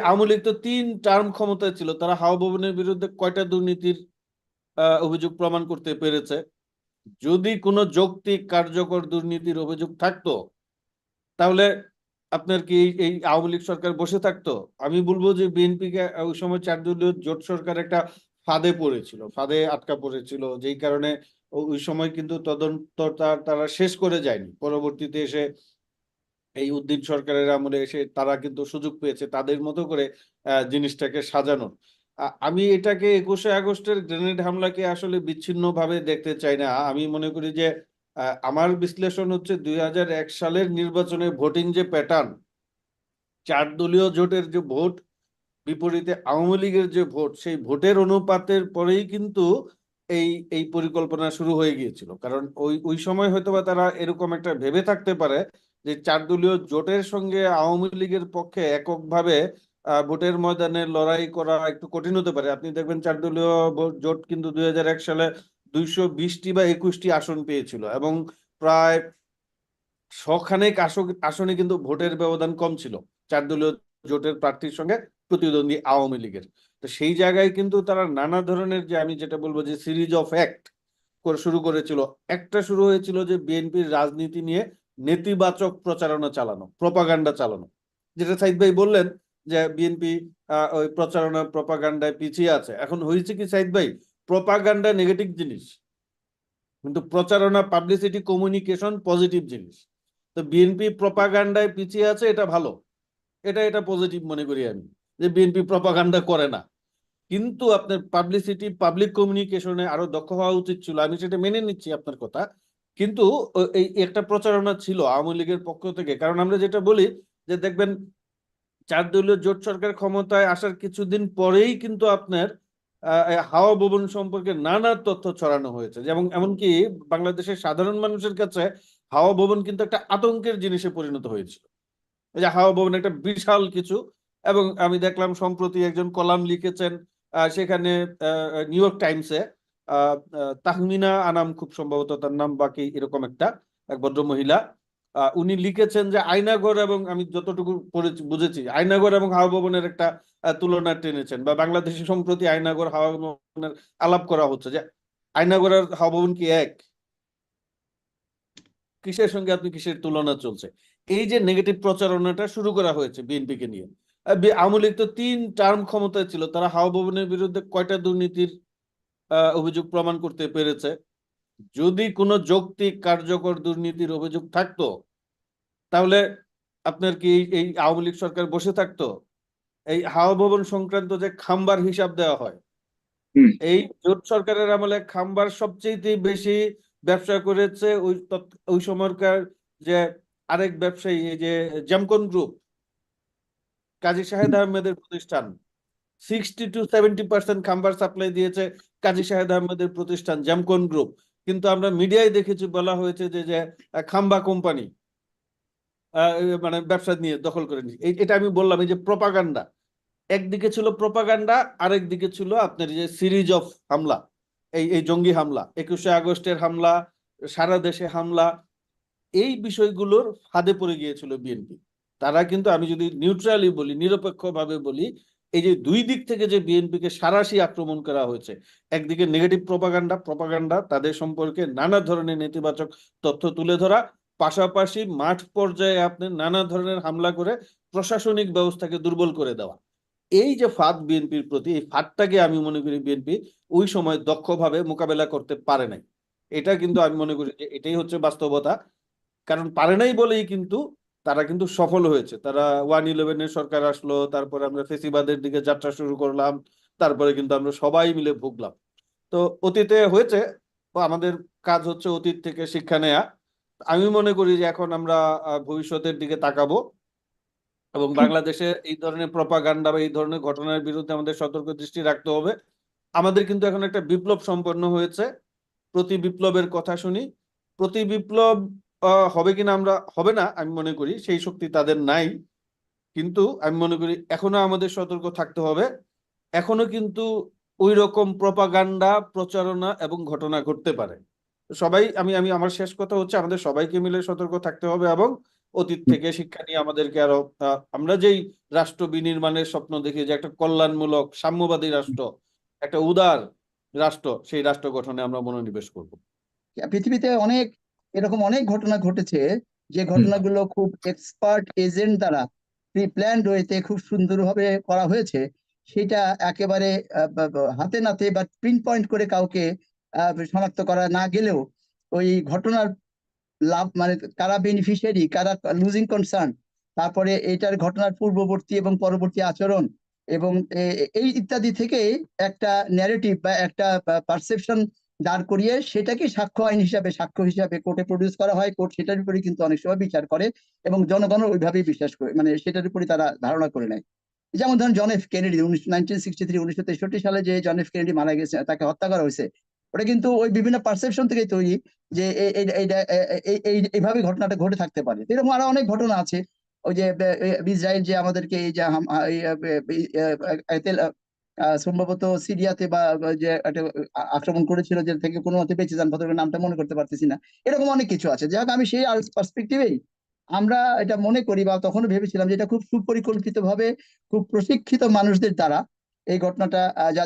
আওয়ামী লীগ তো তিন টার্ম ক্ষমতায় ছিল, তারা হাওয়া ভবনের বিরুদ্ধে কয়টা দুর্নীতির অভিযোগ প্রমাণ করতে পেরেছে? যদি কোনো যৌক্তিক কার্যকর দুর্নীতির অভিযোগ থাকতো, তাহলে আপনার কি এই- আওয়ামী লীগ সরকার বসে থাকতো? আমি বলব যে বিএনপি ওই সময় চার দলীয় জোট সরকার একটা ফাঁদে পড়েছিল, ফাঁদে আটকা পড়েছিল, যেই কারণে ওই সময় কিন্তু তদন্ত তারা শেষ করে যায়নি, পরবর্তীতে এসে এই উদ্দিন সরকারের আমলে এসে তারা কিন্তু সুযোগ পেয়েছে তাদের মতো করে জিনিসটাকে সাজানোর। আমি এটাকে একুশে আগস্টের গ্রেনেড হামলাকে আসলে বিচ্ছিন্ন ভাবে দেখতে চাই না। আমি মনে করি যে আমার বিশ্লেষণ হচ্ছে দুই সালের নির্বাচনে ভোটিং যে প্যাটার্ন চার দলীয় জোটের যে ভোট, বিপরীতে আওয়ামী লীগের যে ভোট, সেই ভোটের অনুপাতের পরেই কিন্তু এই এই পরিকল্পনা শুরু হয়ে গিয়েছিল। কারণ ওই ওই সময় হয়তোবা তারা এরকম একটা ভেবে থাকতে পারে যে চার দলীয় জোটের সঙ্গে আওয়ামী লীগের পক্ষে এককভাবে ভোটের ময়দানে লড়াই করা একটু কঠিন হতে পারে। আপনি দেখবেন চার দলীয় জোট কিন্তু দুই হাজার এক সালে দুইশো বিশটি বা একুশটি আসন পেয়েছিল এবং প্রায় শখানেক আসন কিন্তু ভোটের ব্যবধান কম ছিল চার দলীয় জোটের প্রার্থীর সঙ্গে প্রতিদ্বন্দ্বী আওয়ামী লীগের। তো সেই জায়গায় কিন্তু তারা নানা ধরনের যে আমি যেটা বলব যে সিরিজ অফ অ্যাক্ট করে, শুরু করেছিল। একটা শুরু হয়েছিল যে বিএনপির রাজনীতি নিয়ে নেতিবাচক প্রচারণা চালানো প্রপাগান্ডা চালানো। যেটা সাইদ ভাই বললেন যে বিএনপি ওই প্রচারণা প্রপাগান্ডায় পিছিয়ে আছে। এখন হয়েছে কি সাইদ ভাই? প্রপাগান্ডা নেগেটিভ জিনিস। কিন্তু প্রচারণা পাবলিসিটি কমিউনিকেশন পজিটিভ জিনিস। তো বিএনপি প্রপাগান্ডায় পিছিয়ে আছে, এটা ভালো। এটা এটা পজিটিভ মনে করি আমি, যে বিএনপি প্রপাগান্ডা করে না। কিন্তু আপনার পাবলিসিটি পাবলিক কমিউনিকেশনে আরও দক্ষ হওয়া উচিত ছিল। আমি সেটা মেনে নিচ্ছি আপনার কথা। কিন্তু এই একটা প্রচারণা ছিল আওয়ামী লীগের পক্ষ থেকে। কারণ আমরা যেটা বলি যে, দেখবেন, চার দলীয় জোট সরকার ক্ষমতায় আসার কিছুদিন পরেই কিন্তু আপনার হাওয়া ভবন সম্পর্কে নানা তথ্য ছড়ানো হয়েছে। যেমন, এমনকি বাংলাদেশের সাধারণ মানুষের কাছে হাওয়া ভবন কিন্তু একটা আতঙ্কের জিনিসে পরিণত হয়েছিল। যে, হাওয়া ভবন একটা বিশাল কিছু এবং আমি দেখলাম সম্প্রতি একজন কলাম লিখেছেন সেখানে নিউ ইয়র্ক টাইমসে তাহমিনা আনাম খুব সম্ভবত তার নাম বাকি এরকম একটা, এক ভদ্র মহিলা উনি লিখেছেন যে আয়নাগর এবং আমি যতটুকু পড়েছি, বুঝেছি, আয়নাগর এবং হাওয়া ভবনের একটা তুলনা টেনেছেন বা বাংলাদেশে সম্প্রতি আয়নাগর হাওয়া ভবনের আলাপ করা হচ্ছে যে আয়নাগর আর হাওয়া ভবন কি এক? কিসের সঙ্গে আপনি কিসের তুলনা চলছে? এই যে নেগেটিভ প্রচারণাটা শুরু করা হয়েছে বিএনপি কে নিয়ে আওয়ামী লীগ তো তিন টার্ম ক্ষমতায় ছিল, তারা হাওয়া ভবনের বিরুদ্ধে কয়টা দুর্নীতির অভিযোগ প্রমাণ করতে পেরেছে। যদি কোনো যৌক্তিক কার্যকর দুর্নীতির অভিযোগ থাকতো তাহলে আপনার কি এই- আওয়ামী লীগ সরকার বসে থাকতো? এই হাওয়া ভবন সংক্রান্ত যে খাম্বার হিসাব দেওয়া হয় এই জোট সরকারের আমলে খাম্বার সবচেয়ে বেশি ব্যবসা করেছে ওই ওই সময়কার যে আরেক ব্যবসায়ী এই যে জামকন গ্রুপ কাজী শাহেদ আহমেদের প্রতিষ্ঠান। সিক্সটি টু সেভেন্টি পার্সেন্ট খাম্বার সাপ্লাই দিয়েছে কাজী শাহেদ আহমেদের প্রতিষ্ঠান জামকন গ্রুপ কিন্তু আমরা মিডিয়ায় দেখেছি, বলা হয়েছে যে যে খাম্বা কোম্পানি মানে ব্যবসা নিয়ে দখল করে নিয়েছে। এটা আমি বললাম, এই যে প্রপাগান্ডা একদিকে ছিল প্রপাগান্ডা আরেক দিকে ছিল আপনার যে সিরিজ অফ হামলা, এই এই জঙ্গি হামলা, একুশে আগস্টের হামলা, সারা দেশে হামলা, এই বিষয়গুলোর ফাঁদে পড়ে গিয়েছিল বিএনপি। তারা কিন্তু, আমি যদি নিউট্রালি বলি, নিরপেক্ষভাবে বলি এই যে দুই দিক থেকে যে বিএনপিকে সারাশি আক্রমণ করা হয়েছে, একদিকে নেগেটিভ প্রপাগান্ডা প্রপাগান্ডা তাদের সম্পর্কে নানা ধরনের নেতিবাচক তথ্য তুলে ধরা, পাশাপাশি মাঠ পর্যায়ে আপনি নানা ধরনের হামলা করে প্রশাসনিক ব্যবস্থাকে দুর্বল করে দেওয়া। এই যে ফাঁদ বিএনপির প্রতি, এই ফাঁদটাকে আমি মনে করি বিএনপি ওই সময় দক্ষভাবে মোকাবেলা করতে পারে নাই। এটা কিন্তু আমি মনে করি যে এটাই হচ্ছে বাস্তবতা। কারণ পারে নাই বলেই কিন্তু তারা কিন্তু সফল হয়েছে। তারা ওয়ান ইলেভেনের সরকার আসলো তারপরে আমরা ফেসিবাদের দিকে যাত্রা শুরু করলাম তারপরে কিন্তু আমরা সবাই মিলে ভুগলাম। তো অতীতে হয়েছে আমাদের কাজ হচ্ছে অতীত থেকে শিক্ষা নেয়া। আমি মনে করি যে এখন আমরা ভবিষ্যতের দিকে তাকাবো এবং বাংলাদেশে এই ধরনের প্রপাগান্ডা বা এই ধরনের ঘটনার বিরুদ্ধে আমাদের সতর্ক দৃষ্টি রাখতে হবে। আমাদের কিন্তু এখন একটা বিপ্লব সম্পন্ন হয়েছে। প্রতি বিপ্লবের কথা শুনি। প্রতি বিপ্লব হবে কিনা আমরা, হবে না, আমি মনে করি, সেই শক্তি তাদের নাই। কিন্তু আমি মনে করি, এখনও আমাদের সতর্ক থাকতে হবে। এখনও কিন্তু ওই রকম প্রপাগান্ডা, প্রচারণা এবং ঘটনা ঘটতে পারে। সবাই, আমি আমি, আমার শেষ কথা হচ্ছে, আমাদের সবাইকে মিলে সতর্ক থাকতে হবে এবং অতীত থেকে শিক্ষা নিয়ে আমাদেরকে আরও আমরা যেই রাষ্ট্র বিনির্মাণের স্বপ্ন দেখি, যে একটা কল্যাণমূলক, সাম্যবাদী রাষ্ট্র, একটা উদার রাষ্ট্র, সেই রাষ্ট্র গঠনে আমরা মনোনিবেশ করব। পৃথিবীতে অনেক এরকম অনেক ঘটনা ঘটেছে যে ঘটনাগুলো খুব এক্সপার্ট এজেন্ট দ্বারা প্রি প্ল্যান্ড ওয়েতে খুব সুন্দরভাবে করা হয়েছে। সেটা একেবারে হাতে নাতে বা পিন পয়েন্ট করে কাউকে শনাক্ত করা না গেলেও ওই ঘটনার লাভ মানে কারা বেনিফিশিয়ারি কারা লুজিং কনসার্ন তারপরে এটার ঘটনার পূর্ববর্তী এবং পরবর্তী আচরণ এবং এই ইত্যাদি থেকে একটা ন্যারেটিভ বা একটা পারসেপশন দাঁড় করিয়ে সেটাকে সাক্ষ্য আইন হিসাবে সাক্ষ্য হিসাবে কোর্টে প্রডিউস করা হয় কোর্ট সেটার উপরে কিন্তু অনেক সময় বিচার করে এবং জনগণ ওইভাবেই বিশ্বাস করে মানে সেটার উপরে তারা ধারণা করে নেয় যেমন ধরুন জন এফ কেনেডি উনিশশো তেষট্টি সালে যে জন এফ কেনেডি মারা গেছে তাকে হত্যা করা হয়েছে ওটা কিন্তু ওই বিভিন্ন পারসেপশন থেকে তৈরি যে এইভাবে ঘটনাটা ঘটে থাকতে পারে এরকম আরও অনেক ঘটনা আছে ওই যে ইসরায়েল যে আমাদেরকে এই যে সম্ভবত সিরিয়াতে বা যে একটা আক্রমণ করেছিল যে থেকে কোনো মতে বেঁচে যান ভদ্রের নামটা মনে করতে পারতেছি না। এরকম অনেক কিছু আছে। যাই আমি সেই পার্সপেক্টিভেই আমরা এটা মনে করি বা তখনও ভেবেছিলাম যে এটা খুব সুপরিকল্পিত ভাবে খুব প্রশিক্ষিত মানুষদের দ্বারা এই ঘটনাটা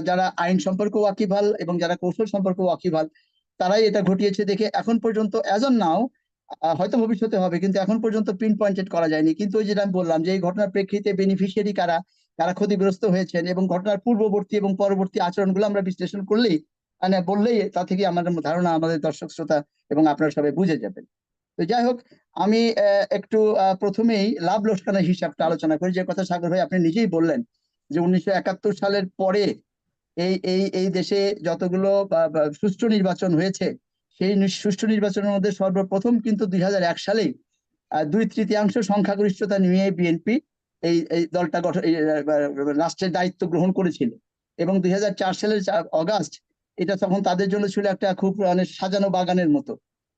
যারা আইন সম্পর্কে ওয়াকিবহাল এবং যারা কৌশল সম্পর্কে ওয়াকিবহাল, তারাই এটা ঘটিয়েছে দেখে এখন পর্যন্ত অ্যাজ অন নাও হয়তো ভবিষ্যতে হবে, কিন্তু এখন পর্যন্ত পিন পয়েন্টেড করা যায়নি। কিন্তু ওই যেটা আমি বললাম যে এই ঘটনার প্রেক্ষিতে বেনিফিশিয়ারি কারা কারা ক্ষতিগ্রস্ত হয়েছেন এবং ঘটনার পূর্ববর্তী এবং পরবর্তী আচরণগুলো আমরা বিশ্লেষণ করলেই মানে বললেই তা থেকে আমাদের ধারণা, আমাদের দর্শক শ্রোতা এবং আপনারা সবাই বুঝে যাবেন। তো যাই হোক, আমি একটু প্রথমেই লাভ লোকসানের হিসাবটা আলোচনা করি। যে কথা সাগর ভাই আপনি নিজেই বললেন যে উনিশশো একাত্তর সালের পরে এই এই এই দেশে যতগুলো সুষ্ঠু নির্বাচন হয়েছে, সেই সুষ্ঠু নির্বাচনের মধ্যে সর্বপ্রথম কিন্তু দুই হাজার এক সালেই দুই তৃতীয়াংশ সংখ্যাগরিষ্ঠতা নিয়ে বিএনপি এই এই দলটা গঠন রাষ্ট্রের দায়িত্ব গ্রহণ করেছিল। এবং দুই হাজার চার সালের অগাস্ট এটা তখন তাদের জন্য ছিল একটা খুব মানে সাজানো বাগানের মতো।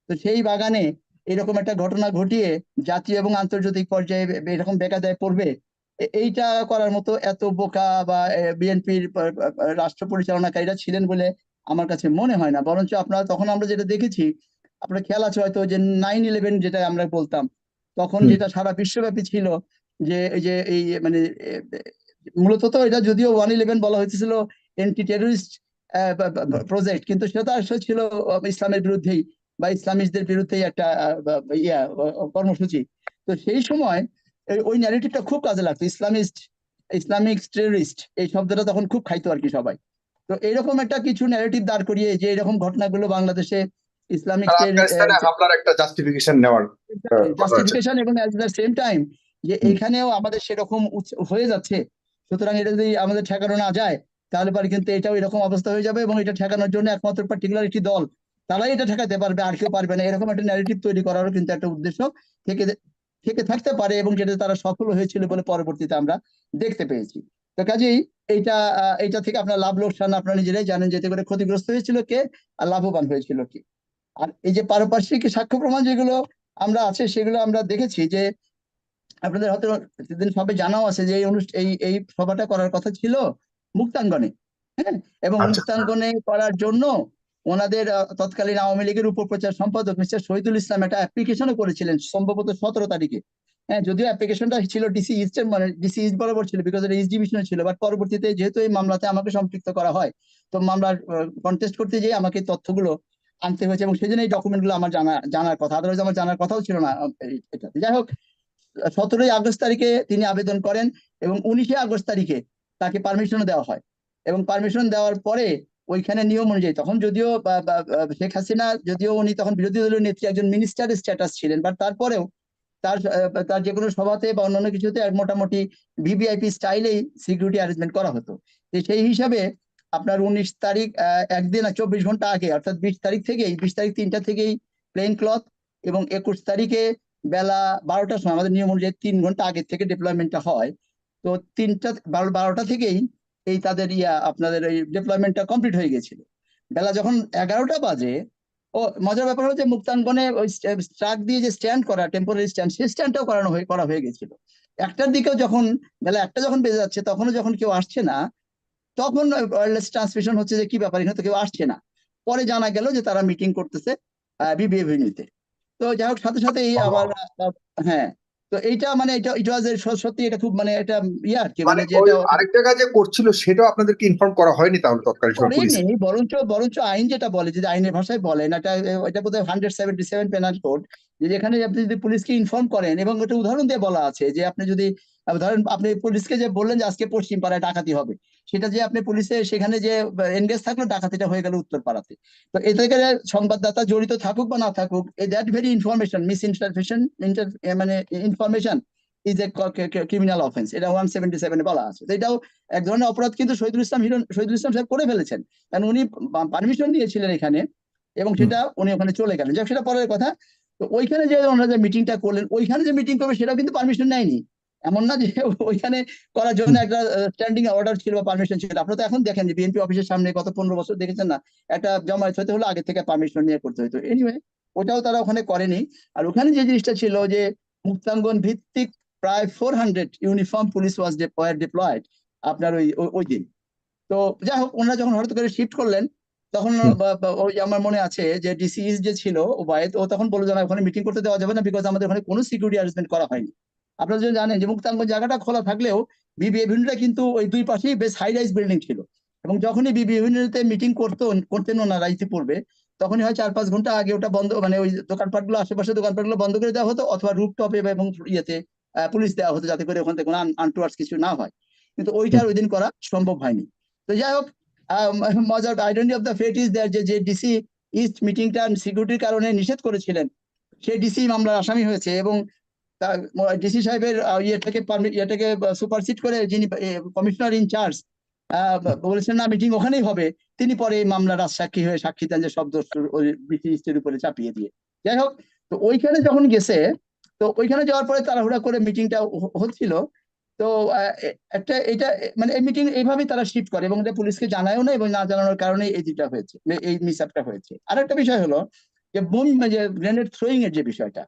তো সেই বাগানে এরকম একটা ঘটনা ঘটিয়ে জাতীয় এবং আন্তর্জাতিক পর্যায়ে এরকম বেকায়দায় পড়বে এইটা করার মতো এত বোকা বা বিএনপির রাষ্ট্র পরিচালনাকারীরা ছিলেন বলে আমার কাছে মনে হয় না। বরঞ্চ আপনারা তখন আমরা যেটা দেখেছি আপনার খেয়াল আছে হয়তো যে নাইন ইলেভেন যেটা আমরা বলতাম তখন যেটা সারা বিশ্বব্যাপী ছিল যে এই যে এই মানে মূলত তো এটা যদিও ওয়ান ইলেভেন বলা হয়েছিল এন্টি টেররিস্ট প্রজেক্ট কিন্তু সেটা আসলে ছিল ইসলামের বিরুদ্ধেই বা ইসলামিস্টদের বিরুদ্ধেই একটা ইয়া কর্মসূচি। তো সেই সময় ওই ন্যারেটিভটা খুব কাজে লাগতো ইসলামিস্ট ইসলামিক টেররিস্ট এই শব্দটা তখন খুব খাইতো আর কি সবাই। তো এরকম একটা কিছু ন্যারেটিভ দাঁড় করিয়ে যে এরকম ঘটনাগুলো বাংলাদেশে ইসলামিক হামলার একটা জাস্টিফিকেশন নেওয়ার জাস্টিফিকেশন এবং অ্যাট দ্য সেম টাইম যে এখানেও আমাদের সেরকম হয়ে যাচ্ছে। সুতরাং এটা যদি আমাদের ঠেকানো না যায় তাহলে পরে কিন্তু এটাও এরকম অবস্থা হয়ে যাবে এবং এটা ঠেকানোর জন্য একমাত্র পার্টিকুলার একটি দল তারাই এটা ঠেকাতে পারবে আর কেউ পারবে না। এরকম একটা ন্যারেটিভ তৈরি করারও কিন্তু একটা উদ্দেশ্য থেকে থেকে থাকতে পারে এবং যেটা তারা সফল হয়েছিল বলে পরবর্তীতে আমরা দেখতে পেয়েছি। তো কাজেই এইটা আহ, এইটা থেকে আপনার লাভ লোকসান আপনারা নিজেরাই জানেন যেতে করে ক্ষতিগ্রস্ত হয়েছিল কে আর লাভবান হয়েছিল কি। আর এই যে পারপার্শ্বিক সাক্ষ্য প্রমাণ যেগুলো আমরা আছে সেগুলো আমরা দেখেছি যে আপনাদের হয়তো সেদিন সবে জানাও আছে যে এই এই এই সভাটা করার কথা ছিল মুক্তাঙ্গনে হ্যাঁ? এবং আচ্ছা। মুক্তাঙ্গনে করার জন্য ওনাদের তৎকালীন আওয়ামী লীগের উপপ্রচার সম্পাদক মিস্টার শহীদুল ইসলাম একটা অ্যাপ্লিকেশনও করেছিলেন সম্ভবত সতেরো তারিখে হ্যাঁ? যদিও অ্যাপ্লিকেশনটা ছিল ডিসি ইস্টের মানে ডিসি ইস্ট বরাবর ছিল বিকজ এটা ইস্ট ডিভিশনে ছিল বাট পরবর্তীতে যেহেতু এই মামলাতে আমাকে সম্পৃক্ত করা হয় তো মামলার কন্টেস্ট করতে যেয়ে আমাকে তথ্যগুলো আনতে হয়েছে এবং সেজন্য এই ডকুমেন্টগুলো আমার জানা জানার কথা আদারওয়াইজ আমার জানার কথাও ছিল না এটাতে। যাই হোক সতেরোই আগস্ট তারিখে তিনি আবেদন করেন এবং উনিশে আগস্ট তারিখে তাকে পারমিশন দেওয়া হয়। এবং পারমিশন দেওয়ার পরে ওইখানে নিয়ম অনুযায়ী তখন যদিও শেখ হাসিনা যদিও উনি তখন বিরোধী দলীয় নেত্রী, একজন মিনিস্টারের স্ট্যাটাস ছিলেন বাট তারপরেও তার তার যে কোনো সভাতে বা অন্যান্য কিছুতে মোটামুটি ভিভিআইপি স্টাইলেই সিকিউরিটি অ্যারেঞ্জমেন্ট করা হতো। সেই হিসাবে আপনার উনিশ তারিখ একদিন আর চব্বিশ ঘণ্টা আগে, অর্থাৎ বিশ তারিখ থেকেই, বিশ তারিখ তিনটা থেকেই প্লেন ক্লথ এবং একুশ তারিখে বেলা বারোটার সময়, আমাদের নিয়ম অনুযায়ী তিন ঘণ্টা আগে থেকে ডিপ্লয়মেন্টটা হয়। তো তিনটা, বারো, বারোটা থেকেই এই তাদের ইয়া, আপনাদের এই ডিপ্লয়মেন্টটা কমপ্লিট হয়ে গেছিল। বেলা যখন এগারোটা বাজে, ও, মজার ব্যাপার হচ্ছে মুক্তাঙ্গনে ওই ট্রাক দিয়ে যে স্ট্যান্ড করা টেম্পোরারি স্ট্যান্ড সেই স্ট্যান্ডটাও করানো হয়ে, করা হয়ে গেছিল। একটার দিকেও যখন, বেলা একটা যখন বেজে যাচ্ছে, তখনও যখন কেউ আসছে না, তখন ওয়্যারলেস ট্রান্সমিশন হচ্ছে যে কি ব্যাপার এখানে তো কেউ আসছে না। পরে জানা গেল যে তারা মিটিং করতেছে বিবিএ ভেন্যুতে তো যাই হোক সাথে সাথে আবার হ্যাঁ তো এইটা মানে এটা ইট ওয়াজ সত্যি এটা খুব মানে এটা ইয়ে আর কি মানে মানে যে আরেকটা কাজ করছিল সেটাও আপনাদেরকে ইনফর্ম করা হয়নি তাহলে তৎকালীন সময় পুলিশ? বরঞ্চ বরঞ্চ আইন যেটা বলে যদি আইনের ভাষায় বলেন এটা এটা বোধহয় hundred seventy seven penal code যে যেখানে আপনি যদি পুলিশকে ইনফর্ম করেন এবং ওটা উদাহরণ দিয়ে বলা আছে যে আপনি যদি ধরেন আপনি পুলিশকে যে বললেন যে আজকে পশ্চিম পাড়ায় ডাকাতি হবে সেটা যে আপনি পুলিশে সেখানে যে এনগেজ থাকল ডাকাতিটা হয়ে গেল উত্তর পাড়াতে তো এ থেকে সংবাদদাতা জড়িত থাকুক বা না থাকুক that very information misinterpretation মানে information is a criminal offence এটা ওয়ান সেভেন্টি সেভেনে বলা আছে। তো এটাও এক ধরনের অপরাধ কিন্তু শহীদুল ইসলাম হিরণ শহীদুল ইসলাম সাহেব করে ফেলেছেন। কারণ উনি পারমিশন নিয়েছিলেন এখানে এবং সেটা উনি ওখানে চলে গেলেন। যাক সেটা পরের কথা। তো ওইখানে যে ওনারা যে মিটিংটা করলেন ওইখানে যে মিটিং করবে সেটাও কিন্তু পারমিশন নেয়নি। এমন না যে ওইখানে করার জন্য একটা স্ট্যান্ডিং অর্ডার ছিল বা পারমিশন ছিল। আপনারা তো এখন দেখেন যে বিএনপি অফিসের সামনে গত পনেরো বছর দেখেছেন না? একটা জমায়েত হতে হলে আগে থেকে পারমিশন নিয়ে করতে হতো এনিওয়ে ওটাও তারা ওখানে করেনি। আর ওখানে যে জিনিসটা ছিল যে মুক্তাঙ্গন ভিত্তিক প্রায় four hundred uniform police was deployed আপনার ওই ওই- দিন। তো যাই হোক ওনারা যখন হঠাৎ করে শিফট করলেন তখন ওই আমার মনে আছে যে ডিসি যে ছিল ওবায়দ ও তখন বলল যে ওখানে মিটিং করতে দেওয়া যাবে না বিকজ আমাদের ওখানে কোনো সিকিউরিটি অ্যারেঞ্জমেন্ট করা হয়নি। আপনারা যদি জানেন যে মুক্তাঙ্গন জায়গাটা খোলা থাকলেও বিবি এভিনিউটা কিন্তু ওই দুই পাশেই বেশ হাই রাইজ বিল্ডিং ছিল। এবং যখনই বিবি এভিনিউতে মিটিং করতো, করতেন ওনারা ইতিপূর্বে, তখনই হয় চার পাঁচ ঘণ্টা আগে ওটা বন্ধ মানে ওই দোকানপাটগুলো, আশেপাশে দোকানপাটগুলো বন্ধ করে দেওয়া হতো, অথবা রুপটপে এবং ইয়েতে পুলিশ দেওয়া হতো যাতে করে ওখান থেকে কোনো আনটুয়ার্স কিছু না হয়। কিন্তু ওইটা ওই দিন করা সম্ভব হয়নি। তো যাই হোক মজার identity of the fate is that যে যে ডিসি ইস্ট মিটিংটা সিকিউরিটির কারণে নিষেধ করেছিলেন, সেই ডিসি মামলার আসামি হয়েছে এবং ডিসি সাহেবের ইয়েটাকে ইয়েটাকে সুপারসিড করে যিনি কমিশনার ইনচার্জ বলেছেন না মিটিং ওখানেই হবে। তিনি পরে এই মামলার রাজসাক্ষী হয়ে সাক্ষী দেন যে সব দোষ ওই ব্রিটিশের উপরে চাপিয়ে দিয়ে। যাই হোক, তো ওইখানে যখন গেছে, তো ওইখানে যাওয়ার পরে তাড়াহুড়া করে মিটিংটা হচ্ছিল। তো একটা এটা মানে এই মিটিং এইভাবে তারা শিফট করে এবং এটা পুলিশকে জানায়ও না এবং না জানানোর কারণে এই যেটা হয়েছে মানে এই মিস হয়েছে। আরেকটা বিষয় হলো যে বোম যে গ্রেনেড থ্রোয়িং এর যে বিষয়টা।